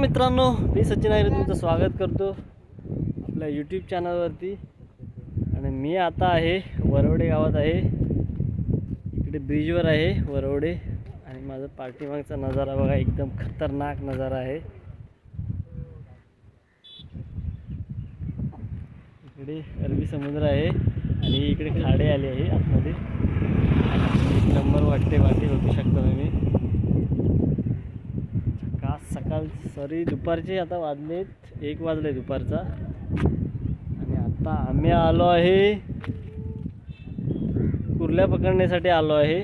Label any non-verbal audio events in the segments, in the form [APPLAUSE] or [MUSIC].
मित्रांनो मी सचिन आयरे तुमचं स्वागत करतो आपल्या यूट्यूब चॅनलवरती आणि मी आता आहे वरवडे गावात आहे. इकडे ब्रिजवर आहे वरवडे. आणि माझा पाठीमागचा नजारा बघा एकदम खतरनाक नजारा आहे. इकडे अरबी समुद्र आहे आणि इकडे खाडे आले आहे आतमध्ये. नंबर वाटते वाटे बघू शकता तुम्ही का सकाळ सॉरी दुपारचे आता वाजलेत एक वाजले दुपारचा. आणि आता आम्ही आलो आहे कुर्ल्या पकडण्यासाठी आलो आहे.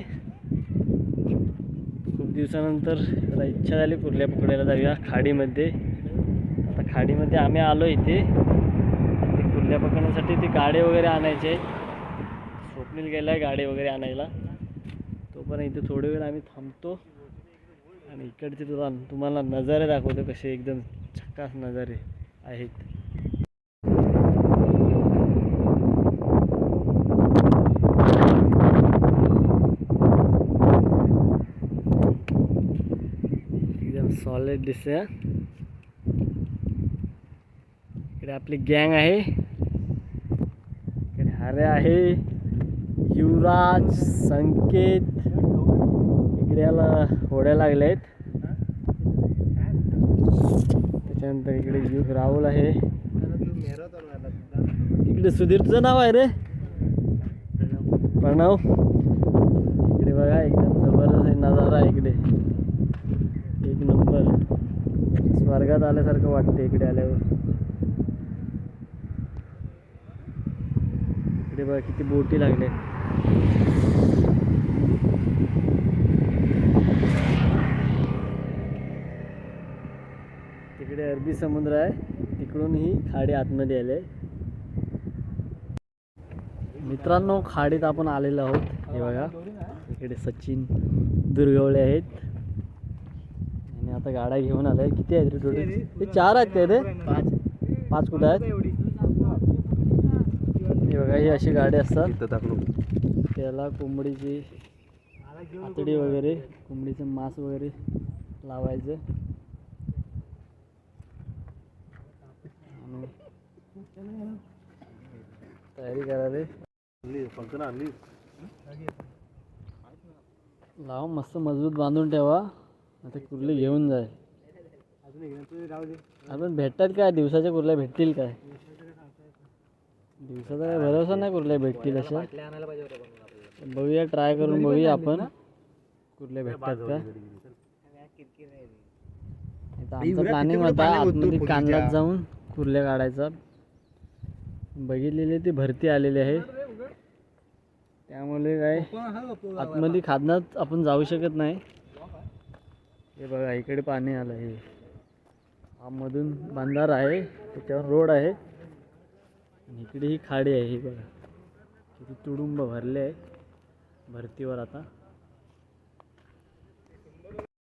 खूप दिवसानंतर जरा इच्छा झाली कुर्ल्या पकडायला जाऊया खाडीमध्ये. आता खाडीमध्ये आम्ही आलो इथे. कुर्ल्या पकडण्यासाठी ते गाडे वगैरे आणायचे स्वप्नील गेला आहे गाडे वगैरे आणायला. तोपर्यंत इथे थोडे वेळ आम्ही थांबतो. आणि इकडचे तुला तुम्हाला नजारे दाखवतो कसे एकदम छक्कास नजारे आहेत. एकदम सॉलिड दिसते इकडे आपली गँग आहे. इकडे हरे आहे. युवराज संकेत इकडे होड्या लागल्या आहेत त्याच्यानंतर इकडे जीव राहुल आहे. इकडे सुधीरचं नाव आहे रे. प्रणव. इकडे बघा एकदम जबरदस्त आहे नजारा आहे इकडे. एक नंबर. स्वर्गात आल्यासारखं वाटते इकडे आल्यावर. इकडे बघा किती बोटी लागल्या तिकडे अरबी समुद्र आहे. तिकडून ही खाडी आतमध्ये आले मित्रांनो खाडीत आपण आलेलो आहोत. हे बघा. इकडे सचिन दुर्गवळे आहेत. आणि आता गाड्या घेऊन आल्या. किती आहेत रे टोटल ते चार आहेत काय रे पाच. पाच कुठं आहेत? हे बघा ही अशी गाडी असतात. त्याला कोंबडीची आतडी वगैरे कोंबडीचं मांस वगैरे लावायचं आणि तयारी करा रे. लाव मस्त मजबूत बांधून ठेवा आता कुर्ले घेऊन जाय आपण भेटतात काय? दिवसाच्या कुर्ल्या भेटतील काय? दिवसाचा काय भरोसा नाही कुर्ल्या भेटतील अशा. बघूया ट्राय करून बघूया आपण. कुर्ल्या भेटतात का? आमचं प्लॅनिंग होता आतमध्ये कांदलात जाऊन कुर्ल्या काढायचा. बघितलेली ती भरती आलेली आहे. त्यामुळे काय आतमध्ये खादनात आपण जाऊ शकत नाही. हे बघा इकडे पाणी आलं हे हा मधून बांधार आहे त्याच्यावर रोड आहे. आणि इकडे ही खाडी आहे ही बघा. किती तुडुंब भरले आहे भरतीवर आता.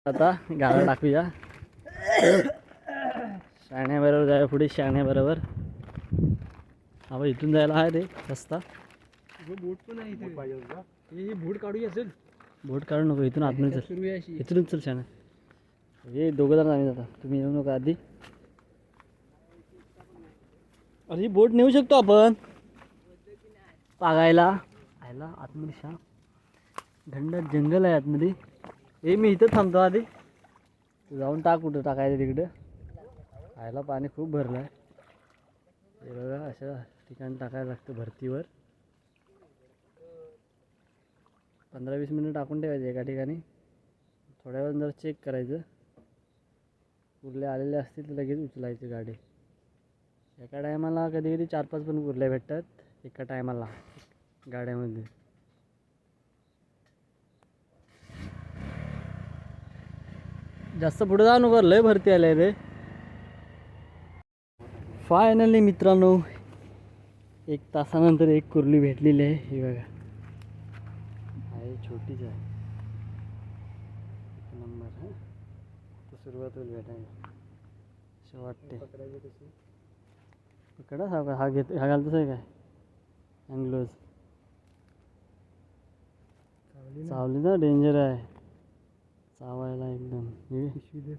आता गाडा टाकूया. शाण्याबरोबर जाऊया पुढे शाण्याबरोबर. हा बा इथून जायला आहे रे रस्ता. बोट पण आहे इथे. हे बोट काढूया चल. बोट काढू नको इथून आतमध्ये चल. इथूनच चल शाण्या हे दोघं जण आम्ही जाता. तुम्ही येऊ नका आधी. अरे ही बोट नेऊ शकतो आपण. पागायला. आयला आतमध्ये शा घंडात जंगल आहे आतमध्ये. हे मी इथं थांबतो आधी. तू जाऊन टाक कुठं टाकायचं तिकडं. आयला पाणी खूप भरलं आहे हे बघा अशा ठिकाणी टाकायला लागतं भरतीवर. पंधरा वीस मिनिट टाकून ठेवायचे एका ठिकाणी. थोड्या वेळ जर चेक करायचं. कुर्ले आलेले असतील तर लगेच उचलायचे गाडी. एका टायमाला कधी कधी चार पाच पण कुर्ल्या भेटतात एका टायमाला गाड्यामध्ये. जास्त पुढे जाऊ नको लय भरती आले रे. फायनली मित्रांनो एक तासानंतर एक कुर्ली भेटलेली आहे ही बघा. आहे छोटीच आहे. नंबर हाँ. तर सुरुवात होईल भेटायला. असं वाटते पकडा हा का हा घेत हा घालतोच आहे काय? अँग्लोज चावली ना? डेंजर आहे. चावायला एकदम. हे.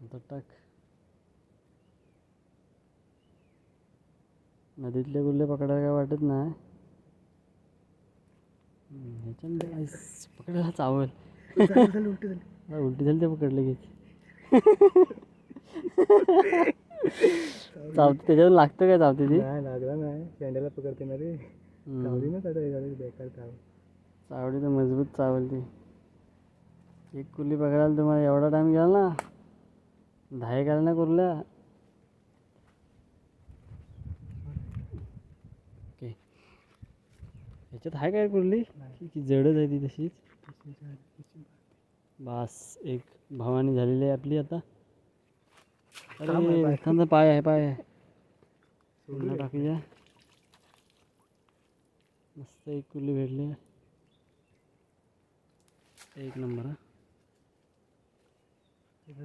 आता टाक. नदीतले गुल्ले पकडायला काय वाटत नाही. ह्याच्यामध्ये पकडायला चावल. उलटी झाली ते पकडले की [LAUGHS] चावते त्याच्यावर लागतं काय चावते ती? नाही लागला नाही. शेंड्याला पकडते ना रे. चावली ना आता बेकार चाव चावडी तर मजबूत चावल ती. एक कुर्ली पकडायला तुम्हाला एवढा टाइम गेला ना दहा एक आल्या ना कुर्ल्या. ह्याच्यात आहे काय कुर्ली की जडच आहे ती तशीच? बास एक भवानी झालेली आहे आपली आता. अरे पाय. एखादा पाय आहे पाय आहे. पुन्हा टाकूया. मस्त एक कुर्ली भेटली एक नंबर हा.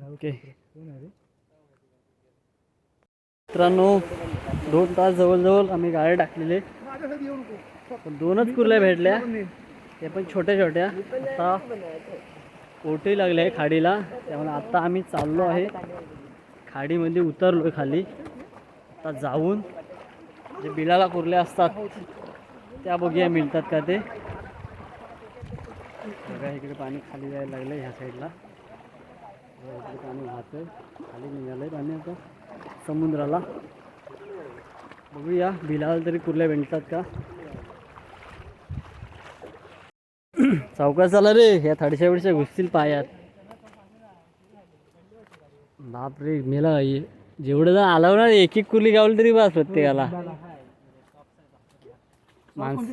ओके. मित्रांनो दोन तास जवळजवळ आम्ही गाड्या टाकलेले. पण दोनच कुर्ल्या भेटल्या. ते पण छोट्या छोट्या. आता ओटी लागली आहे खाडीला. त्यामुळे आता आम्ही चाललो आहे. खाडीमध्ये उतरलो आहे खाली. आता जाऊन जे बिलाला कुर्ल्या असतात त्या बघूया मिळतात का ते. बघा इकडे पाणी खाली जायला लागलं ह्या साईडला. इकडे पाणी वाहतं खाली निघालंय पाणी आता समुद्राला. बघूया बिलाला तरी कुर्ल्या भेटतात का? चौकात चाला रे. ह्या थडशा बिडशा घुसतील पायात. बाप रे मेला. जेवढं जण आलं ना एक एक कुर्ली गावली तरी बस प्रत्येकाला. माणस.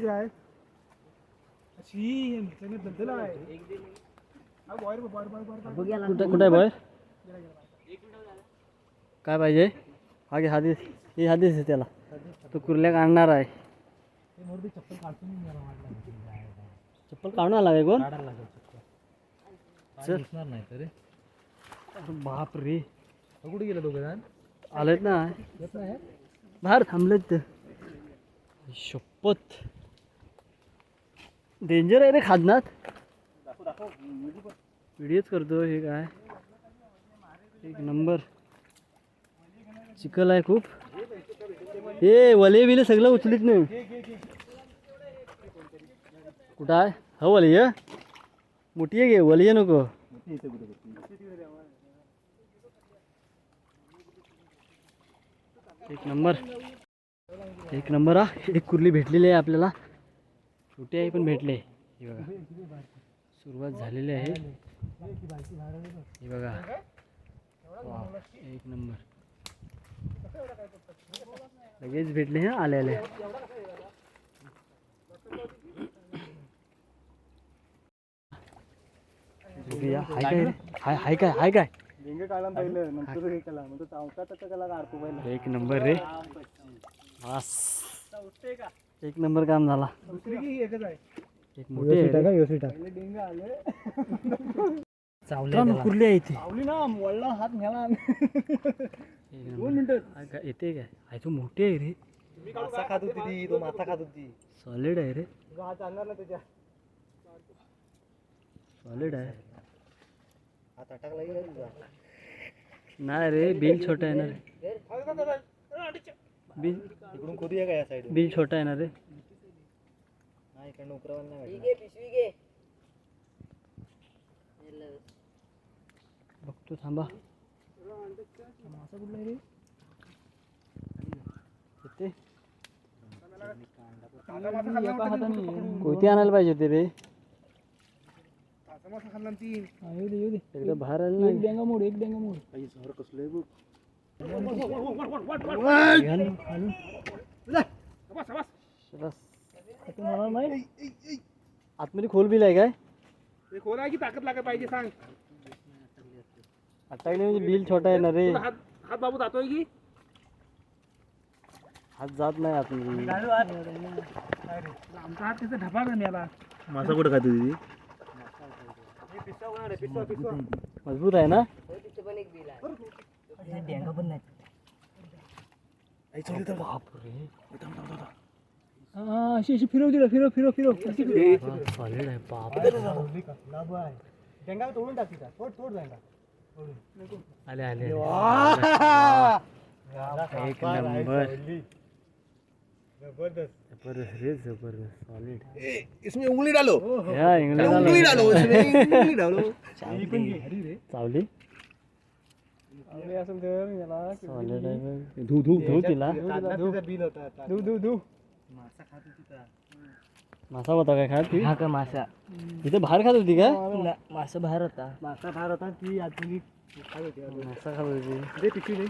कुठं कुठं आहे बॉय काय पाहिजे? हा घे हादीस हे हादीस आहे त्याला. तो कुर्ल्या काढणार आहे. कोण? काढायला लागेल चप्पल चल. दिसणार नाही तर रे. बाप रे. कुठे गेलं दोघं जण? आलेत ना. येत नाही बाहेर थांबलेत ते. शपथ. डेंजर आहे रे खादनात. व्हिडिओच करतो हे काय? एक नंबर चिकल आहे खूप. हे वले बिले सगळं उचलीत नाही कुठं आहे? हो वली मोठी आहे गे नको एक नंबर एक नंबर हा एक कुर्ली भेटलेली आहे आपल्याला छोटी आहे पण भेटले हे बघा सुरुवात झालेली आहे हे बघा एक नंबर लगेच भेटले हा आले आले बघूया हाय काय रे? हाय हाय काय हाय काय? डेंगे काढला पहिलं नंतर हे केला. मग तो चावता तर त्याला काढतो पहिला. एक नंबर रे. बस. एक नंबर काम झाला. दुसरी की एकच आहे? एक मोठी आहे रे. पहिले डेंगे आले. मित्रांनो, कुर्ली आहे इथे? चावली ना वळला हात एक दोन. मिनिटं. काय येते काय? आहे तो मोठी आहे रे. मासा खात होती ती तो मासा खात होती. सॉलिड आहे रे. तुझा हात आणणार ना त्याच्या. सॉलिड आहे. नाही रे बिल छोटा आहे ना रे। बिल इकडून खोदू या का या साईड बिल छोटा आहे ना रे। नाही इकडनं उकरावायला नाही. बघतो थांबा मासा कुठला आहे रे कोयती आणायला पाहिजे होते रे? ताज़ा मासा खाल्ला ना येऊ दे येऊ दे एकदा बाहेर आलं नाही डेंगा मोड एक डेंगा मोड काही झोर कसलं बघ आतमध्ये खोल बिल आहे काय खोल आहे की ताकद लागत पाहिजे सांग अटॅकले म्हणजे बिल छोटा आहे ना रे हात हात बाबू जातोय की हात जात नाही आतमध्ये आमचा हात त्याचा ढपा नेला मासा कुठं खाते ती मजबूत आहे ना? अशी अशी फिरव तिला फिरव फिरव फिरव. सॉलिड आहे बाप डेंगा तोडून टाक तिचा तोड तोड जायला आले आले. आले. एक नंबर. जबरदस्त. जबरदस्त रे जबरदस्त सॉलिड इसमें उंगली डालो। या उंगली डालो. इसमें [LAUGHS] उंगली डालो। पण रे. चावली? चांगली असेल तर याला. सॉलिड आहे बघ. धू धू. धू तिला. धू बिल होता धू धू धू. मासा खात होती का मासा होता काय खात ती? हा का मासा? इथे बाहेर खात होती का? मासा बाहेर. होता. मासा फार होता ती आतून खात होती अजून. मासा खात होती. दे पिशवी दे.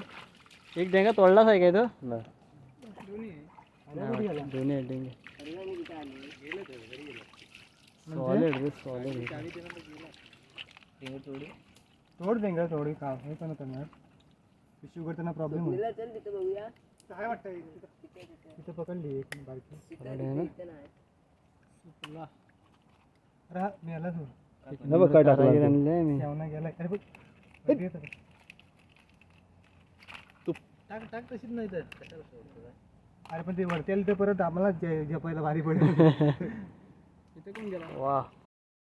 एक डेंगा तोडलाच आहे काय तो? दोन्ही गेला? दोन्ही आहे. डेंगे सॉलिड रे सॉलिड तोड देंगा थोडी का? हे पण होतं ना पिशवी करताना प्रॉब्लेम होतो काय वाटतंय? तिथं पकडली एक हा, मी आला मी जेवणा गेलाय अरे बघ. तर. टाक टाक तशीच नाही तर. कशाला सोडतो काय? अरे पण ते वरती आलं तर परत आम्हाला जे- जपायला भारी पडेल. [LAUGHS] तिथे कोण गेला? वा.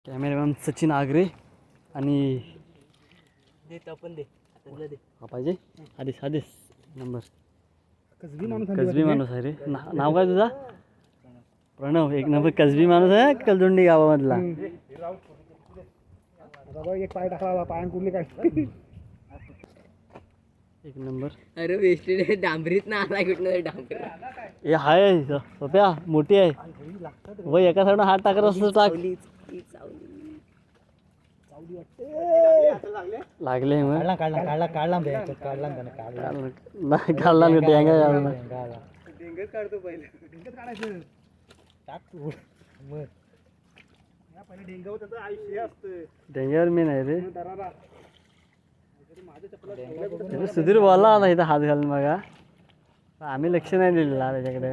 कॅमेरामॅन सचिन आगरे आणि दे तो पण दे. हा पाहिजे? आधीच आधीच नंबर. कसबी माणूस कसबी माणूस आहे रे. ना- नाव काय तुझा? प्रणव. एक नंबर कसबी माणूस आहे कलदुंडी गावामधला. एक पाय टाकला पायान कुठली काय? एक नंबर. अरे वेस्टेड डांबरीत ना आला डांबरी. हे हाय सोप्या मोठी आहे. वय एका साईडनं हात टाकत असतो टाक. लागले काढला काढला काढला काढला बे, याच्यात काढला त्यानं काढला. नाही काढला नाही डेंगा काढला डेंगत काढतो पहिले. डेंगत काढायचं. टाक तू. मग. या पहिले डेंगाव त्याचं आयुष्य असतं. डेंग्यावर मी नाही रे. सुधीर बोलला आता इथं हात घालून बघा. आम्ही लक्ष नाही दिलेला त्याच्याकडे.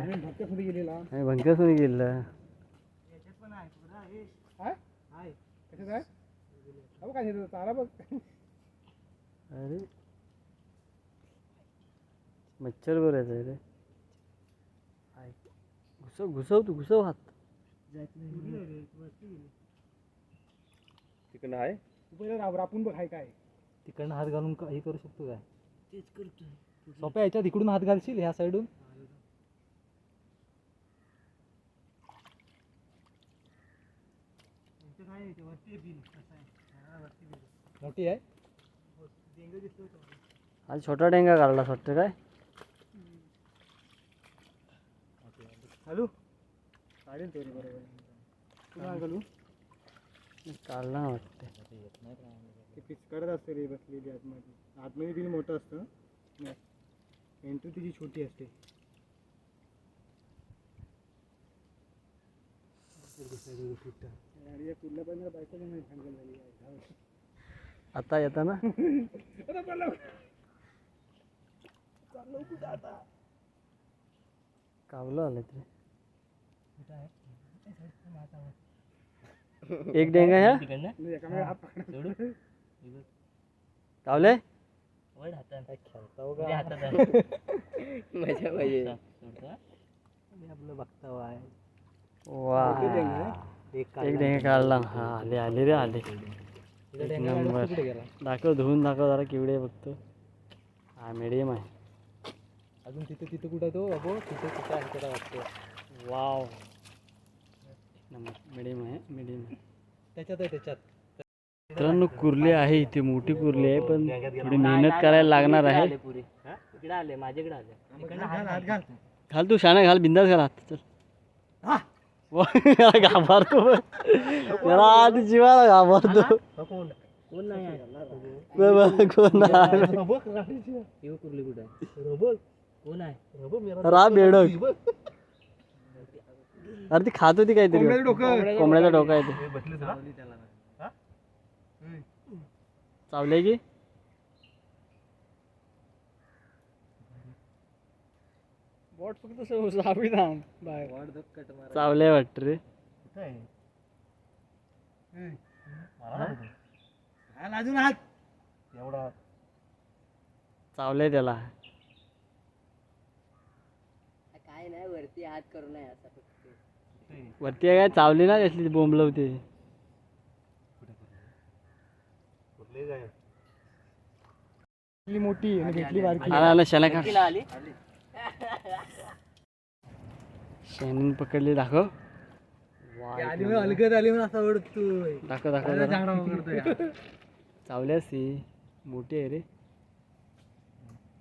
गेलेला भंकस नाही गेलं याच्यात पण आहे थोडा आहे काय आहे कसं काय अहो काय घेतो तारा बघ अरे. मच्छर बरं आहे रे हाय. घुसव घुसव तू घुसव हात. तिकडं आहे. तू पहिले राब- रापून बघ हाय काय. तिकडनं हात घालून हे करू शकतो काय? तेच करतोय. सोप्या याच्यात इकडून हात घालशील ह्या साईडून? मोठी आहे? आज छोटा डेंगा काढला वाटतं काय? हॅलो? काढेल तरी बरोबर. काढला ना वाटतं. ते फिक्स करत असते रे बसलेली आतमध्ये. आतमध्ये बिल मोठं असतं एंट्री तिची छोटी असते. आणि या कुठल्या पण बायको नाही सांगेल झाली आहे. आता येताना अरे बोला. कावलं आलं ते एक डेंगा ह्या? हात पकडा. कावले वड हातात दे हातात आहे. मज़ा पाहिजे आपलं बघता आहे वा एक डेंगा काढला हा आले आले रे आले एक नंबर दाखव धुवून दाखव जरा किवडे बघतो हा मिडियम आहे अजून तिथे तिथे कुठं तो अबो तिथे तिथे आहे त्याला वाटतं वाव नंबर मिडियम आहे मिडियम त्याच्यात आहे त्याच्यात मित्रांनो कुर्ली आहे इथे मोठी कुर्ली आहे पण थोडी मेहनत करायला लागणार आहे. आले पुरे इकडे आले माझ्याकडे आले घाल, तू शाणा घाल बिंदास घाल हात चल. [LAUGHS] घाबरतो आधी जीवाला घाबरतो. कोण नाही कोण कुर्ली कुठे कोण आहे? रा बेडक. अरे ती खात होती काहीतरी. कोंबड्याचं डोकं. कोंबड्याचा डोका आहे ते. चावले की? बोट फक्त स- सावळी थांब बाय चावले वाटत रे. अजून हात एवढा. चावले त्याला. काय नाही वरती हात करू नये असं फक्त. वरती आहे काय? चावली ना कसली बोंबलवते. भेटली मोठी आणि भेटली बारकी आला आला शेला काढ कितीला आली शेणीन पकडली दाखव आली म्हणून अलगद आली म्हणून असं ओढतोय दाखव दाखव जरा. झाडा पकडतोय चावली असती मोठी आहे रे।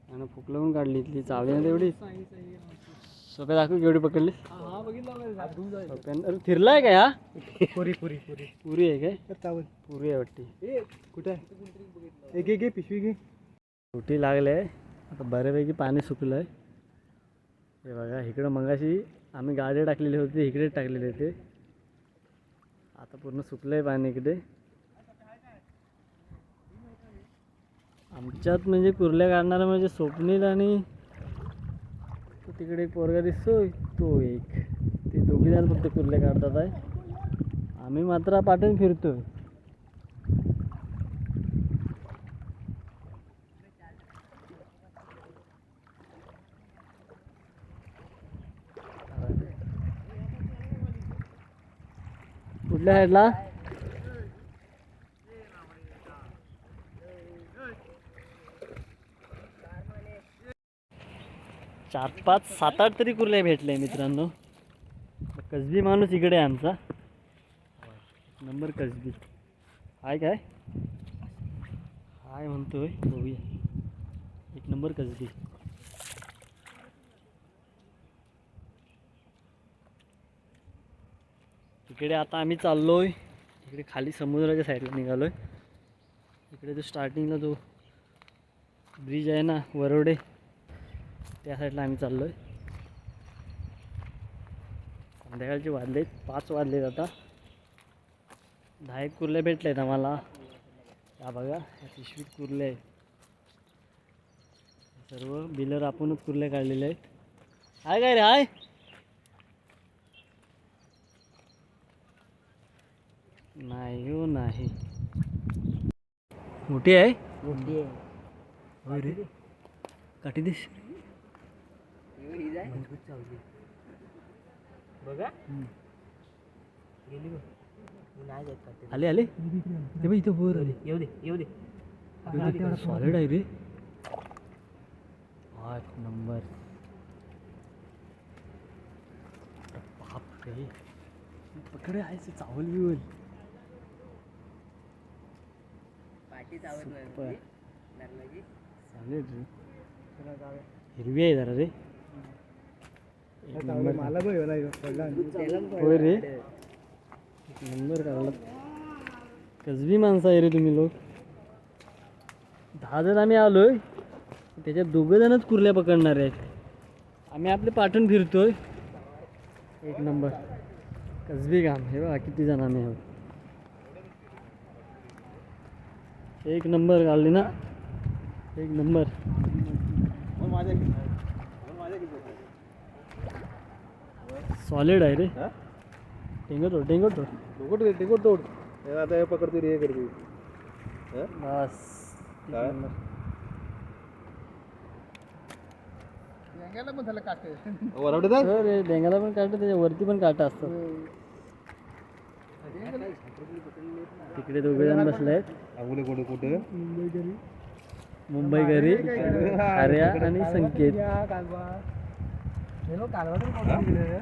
आणि फुकलं पण काढली इथली चावली ना तेवढी सोप्या दाखव केवढी पकडली हा बघितलं सोप्यान अरे फिरलाय का हा पुरी पुरी पुरी. पुरी आहे काय? चावल. पुरी आहे वाटते. कुठे एक एक पिशवी घे. सुटी लागले. आता बऱ्यापैकी पाणी सुकलं आहे हे बघा इकडं मगाशी आम्ही गाडी टाकलेली होती इकडे टाकलेले होते. आता पूर्ण सुकलं आहे पाणी इकडे. आमच्यात म्हणजे कुर्ल्या काढणारा म्हणजे स्वप्नील आणि तिकडे एक पोरगा दिसतोय तो एक. ते फक्त कुर्ले काढतात आहे? आम्ही मात्र पाठवून फिरतोय. कुठल्या साईडला चार पाच सात आठ तरी कुर्ले भेटले मित्रांनो. कसबी माणूस इकडे आहे आमचा. नंबर कसबी. आहे काय? हाय म्हणतोय बघूया. एक नंबर कसबी. इकडे आता आम्ही चाललोय. इकडे खाली समुद्राच्या साईडला निघालोय. इकडे जो स्टार्टिंगला जो ब्रिज आहे ना वरोडे त्या साईडला आम्ही चाललोय. संध्याकाळचे वाजले पाच वाजलेत आता. दहा एक कुर्ले भेटले आहेत आम्हाला. या बघा या पिशवीत कुर्ले आहेत. सर्व बिलर आपणच कुर्ले काढलेले आहेत. हाय काय रे हाय? नाही हो नाही. मोठी आहे? मोठी आहे. रे. काठी दिस. बघा. गेली बघ. मी नाही जात काटे आले आले? हे बघ इथं वर आले. येऊ दे येऊ दे. सॉलिड आहे रे. एक नंबर. बाप रे पकडे आहे ते चावल बिवल. पाठी. धरणाची. सॉलिड रे. हिरवी आहे जरा रे. चावलं. मला होय रे. नंबर काढला. कसबी माणसं आहे रे तुम्ही लोक. दहा जण आम्ही आलोय. त्याच्यात दोघं जणच कुर्ल्या पकडणार आहेत. आम्ही आपले पाठवून फिरतोय. एक नंबर. कसबी काम हे बघा किती जण आम्ही आहोत. एक नंबर काढली ना. एक नंबर. माझ्या सॉलिड आहे रे. टेंगट होड टेंगट होड टिकट टिकट तोड हे आता हे पकडते रे हे करते बस. एक काय? नंबर. पण झालं काटे. वरवडे हो रे डेंगाला पण काटा त्याच्या वरती पण काटा असतात. तिकडे दोघे जण बसले आहेत आंघोळे कुठे कुठे मुंबई घरी. आर्या आणि संकेत. कालवा. कालवा तर